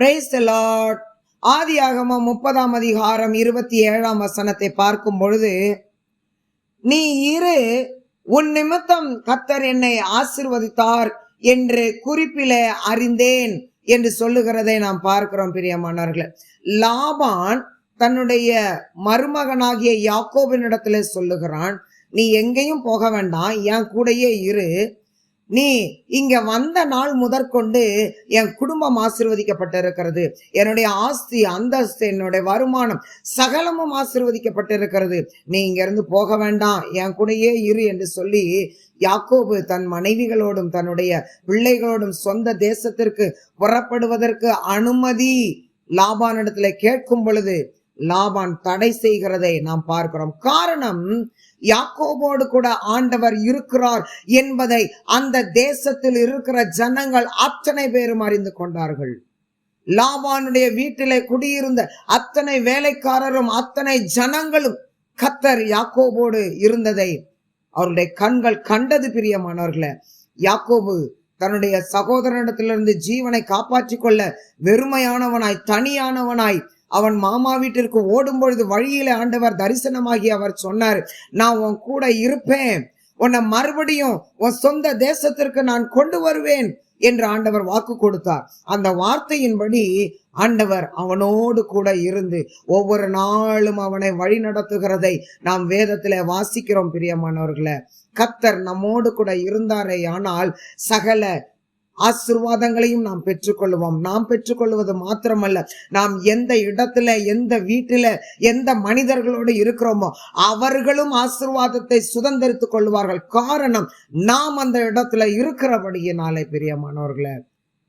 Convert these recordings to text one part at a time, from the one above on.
Price Lord ஆதியாகமம் முப்பதாம் அதிகாரம் இருபத்தி ஏழாம் வசனத்தை பார்க்கும் பொழுது நீ இரு உன் நிமித்தம் கத்தர் என்னை ஆசிர்வதித்தார் என்று குறிப்பிலே அறிந்தேன் என்று சொல்லுகிறதை நாம் பார்க்கிறோம் பிரியமானவர்களே லாபான் தன்னுடைய மருமகனாகிய யாக்கோபினிடத்துல சொல்லுகிறான் நீ எங்கேயும் போக வேண்டாம் என் கூடயே இரு. நீ இங்க வந்த நாள் முதற்கொண்டு என் குடும்பம் ஆசிர்வதிக்கப்பட்டிருக்கிறது. என்னுடைய ஆஸ்தி அந்தஸ்து என்னுடைய வருமானம் சகலமும் ஆசிர்வதிக்கப்பட்டிருக்கிறது. நீ இங்கிருந்து போக வேண்டாம். என் கூடயே இரு என்று சொல்லி யாக்கோபு தன் மனைவிகளோடும் தன்னுடைய பிள்ளைகளோடும் சொந்த தேசத்திற்கு புறப்படுவதற்கு அனுமதி லாபானிடத்துல கேட்கும் பொழுது லாபான் தடை செய்கிறதை நாம் பார்க்கிறோம். காரணம் யாக்கோபோடு கூட ஆண்டவர் இருக்கிறார் என்பதை அந்த தேசத்தில் இருக்கிற ஜனங்கள் அத்தனை பேரும் அறிந்து கொண்டார்கள். லாபானுடைய வீட்டிலே குடியிருந்த அத்தனை வேலைக்காரரும் அத்தனை ஜனங்களும் கத்தர் யாக்கோபோடு இருந்ததை அவருடைய கண்கள் கண்டது பிரியமானவர்களே. யாக்கோபு தன்னுடைய சகோதரனிடத்திலிருந்து ஜீவனை காப்பாற்றிக் கொள்ள வெறுமையானவனாய் தனியானவனாய் அவன் மாமா வீட்டிற்கு ஓடும் பொழுது வழியில ஆண்டவர் தரிசனமாகி அவர் சொன்னார் நான் உன் கூட இருப்பேன். உன்னை மறுபடியும் உன் சொந்த தேசத்திற்கு நான் கொண்டு வருவேன் என்று ஆண்டவர் வாக்கு கொடுத்தார். அந்த வார்த்தையின்படி ஆண்டவர் அவனோடு கூட இருந்து ஒவ்வொரு நாளும் அவனை வழி நடத்துகிறதை நாம் வேதத்தில் வாசிக்கிறோம் பிரியமானவர்களை. கத்தர் நம்மோடு கூட இருந்தாரே ஆனால் சகல ஆசிர்வாதங்களையும் நாம் பெற்றுக்கொள்வோம் நாம் பெற்றுக்கொள்வது மாத்திரமல்ல நாம் எந்த இடத்துல எந்த வீட்டில் எந்த மனிதர்களோடு இருக்கிறோமோ அவர்களும் ஆசிர்வாதத்தை சுதந்திரித்துக் கொள்வார்கள். காரணம் நாம் அந்த இடத்துல இருக்கிறபடியினாலே பிரியமானவர்களை.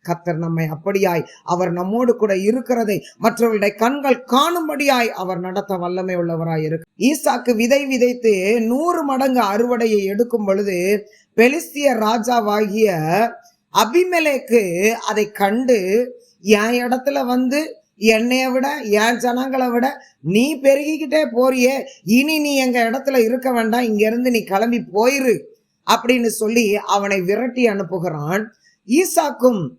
கத்தர் நம்மை அப்படியாய் அவர் நம்மோடு கூட இருக்கிறதை மற்றவர்களுடைய கண்கள் காணும்படியாய் அவர் நடத்த வல்லமை உள்ளவராய் இருக்கு. ஈசாக்கு விதை விதைத்து நூறு மடங்கு அறுவடையை எடுக்கும் பொழுது பெலிஸ்திய ராஜாவாகிய அபிமலைக்கு அதை கண்டு என் இடத்துல வந்து என்னைய விட என் ஜனங்களை விட நீ பெருகிக்கிட்டே போறியே. இனி நீ எங்க இடத்துல இருக்க வேண்டாம். இங்கிருந்து நீ கிளம்பி போயிரு. அப்படின்னு சொல்லி அவனை விரட்டி அனுப்புகிறான் ஈசாக்கும்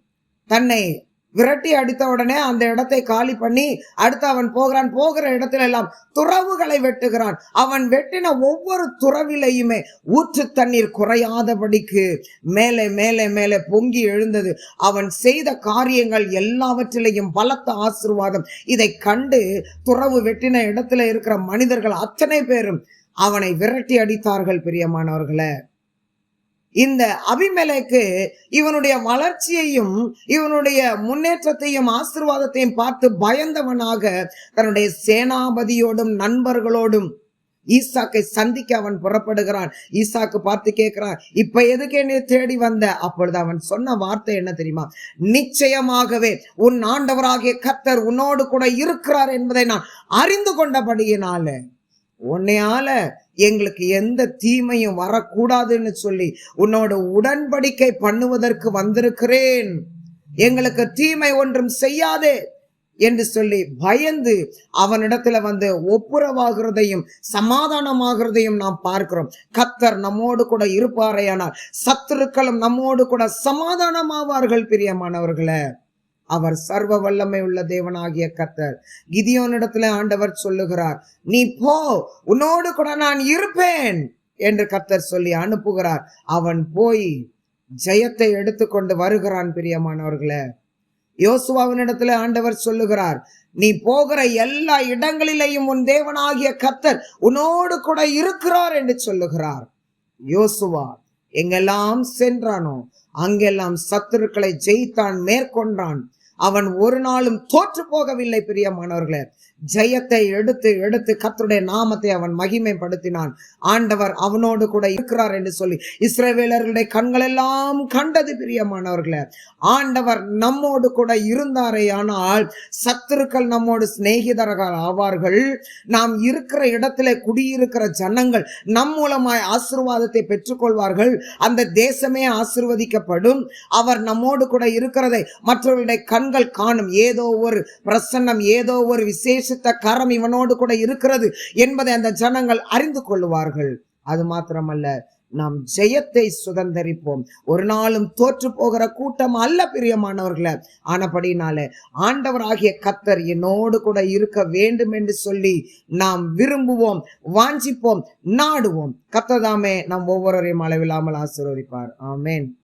தன்னை விரட்டி அடித்த உடனே அந்த இடத்தை காலி பண்ணி அடுத்து அவன் போகிறான். போகிற இடத்துல எல்லாம் துறவுகளை வெட்டுகிறான். அவன் வெட்டின ஒவ்வொரு துறவிலையுமே ஊற்று தண்ணீர் குறையாதபடிக்கு மேலே மேலே மேலே பொங்கி எழுந்தது. அவன் செய்த காரியங்கள் எல்லாவற்றிலையும் பலத்த ஆசிர்வாதம். இதை கண்டு துறவு வெட்டின இடத்துல இருக்கிற மனிதர்கள் அத்தனை பேரும் அவனை விரட்டி அடித்தார்கள் பிரியமானவர்களை. இந்த அபிமலைக்கு இவனுடைய வளர்ச்சியையும் இவனுடைய முன்னேற்றத்தையும் ஆசிர்வாதத்தையும் பார்த்து பயந்தவனாக தன்னுடைய சேனாபதியோடும் நண்பர்களோடும் ஈசாக்கை சந்திக்க அவன் புறப்படுகிறான். ஈசாக்கு பார்த்து கேட்கிறான் இப்ப எதுக்கு என்னை தேடி வந்த? அப்பொழுது அவன் சொன்ன வார்த்தை என்ன தெரியுமா? நிச்சயமாகவே உன் ஆண்டவராகிய கத்தர் உன்னோடு கூட இருக்கிறார் என்பதை நான் அறிந்து கொண்டபடியினால உன்னையால எங்களுக்கு எந்த தீமையும் வரக்கூடாதுன்னு சொல்லி உன்னோட உடன்படிக்கை பண்ணுவதற்கு வந்திருக்கிறேன். எங்களுக்கு தீமை ஒன்றும் செய்யாதே என்று சொல்லி பயந்து அவனிடத்துல வந்து ஒப்புரவாகிறதையும் சமாதானமாகிறதையும் நாம் பார்க்கிறோம். கத்தர் நம்மோடு கூட இருப்பாரையானால் சத்துருக்களும் நம்மோடு கூட சமாதானமாவார்கள் பிரியமானவர்களை. அவர் சர்வ வல்லமை உள்ள தேவனாகிய கத்தர் கிதியோனிடத்துல ஆண்டவர் சொல்லுகிறார் நீ போ உன்னோடு கூட நான் இருப்பேன் என்று கத்தர் சொல்லி அனுப்புகிறார். அவன் போய் ஜெயத்தை எடுத்துக்கொண்டு வருகிறான் பிரியமானவர்களே. யோசுவாவினிடத்துல ஆண்டவர் சொல்லுகிறார் நீ போகிற எல்லா இடங்களிலேயும் உன் தேவனாகிய கத்தர் உன்னோடு கூட இருக்கிறார் என்று சொல்லுகிறார். யோசுவா எங்கெல்லாம் சென்றானோ அங்கெல்லாம் சத்துருக்களை ஜெயித்தான் மேற்கொண்டான். அவன் ஒரு நாளும் தோற்று போகவில்லை பிரியமானவர்களே. ஜெயத்தை எடுத்து எடுத்து கத்தருடைய நாமத்தை அவன் மகிமைப்படுத்தினான். ஆண்டவர் அவனோடு கூட இருக்கிறார் என்று சொல்லி இஸ்ரேவேலர்களுடைய கண்கள் எல்லாம் கண்டது பிரியமானவர்களே. ஆண்டவர் நம்மோடு கூட இருந்தாரே ஆனால் சத்துருக்கள் நம்மோடு சிநேகிதர்கள் ஆவார்கள். நாம் இருக்கிற இடத்துல குடியிருக்கிற ஜனங்கள் நம் மூலமாய் ஆசிர்வாதத்தை பெற்றுக்கொள்வார்கள். அந்த தேசமே ஆசிர்வதிக்கப்படும். அவர் நம்மோடு கூட இருக்கிறதை மற்றவர்களுடைய கண்கள் காணும் ஏதோ ஒரு பிரசன்னம் ஏதோ ஒரு விசேஷத்த கரம் இவனோடு கூட இருக்கிறது என்பதை அந்த ஜனங்கள் அறிந்து கொள்வார்கள் அது மாத்திரமல்ல நாம் ஜெயத்தை சுதந்திரிப்போம். ஒரு நாளும் தோற்று போகிற கூட்டம் அல்ல பிரியமானவர்களே. ஆனபடினால ஆண்டவராகிய கத்தர் என்னோடு கூட இருக்க வேண்டும் என்று சொல்லி நாம் விரும்புவோம் வாஞ்சிப்போம் நாடுவோம். கத்ததாமே நாம் ஒவ்வொருவரையும் அளவில்லாமல் ஆசீர்வதிப்பார். ஆமேன்.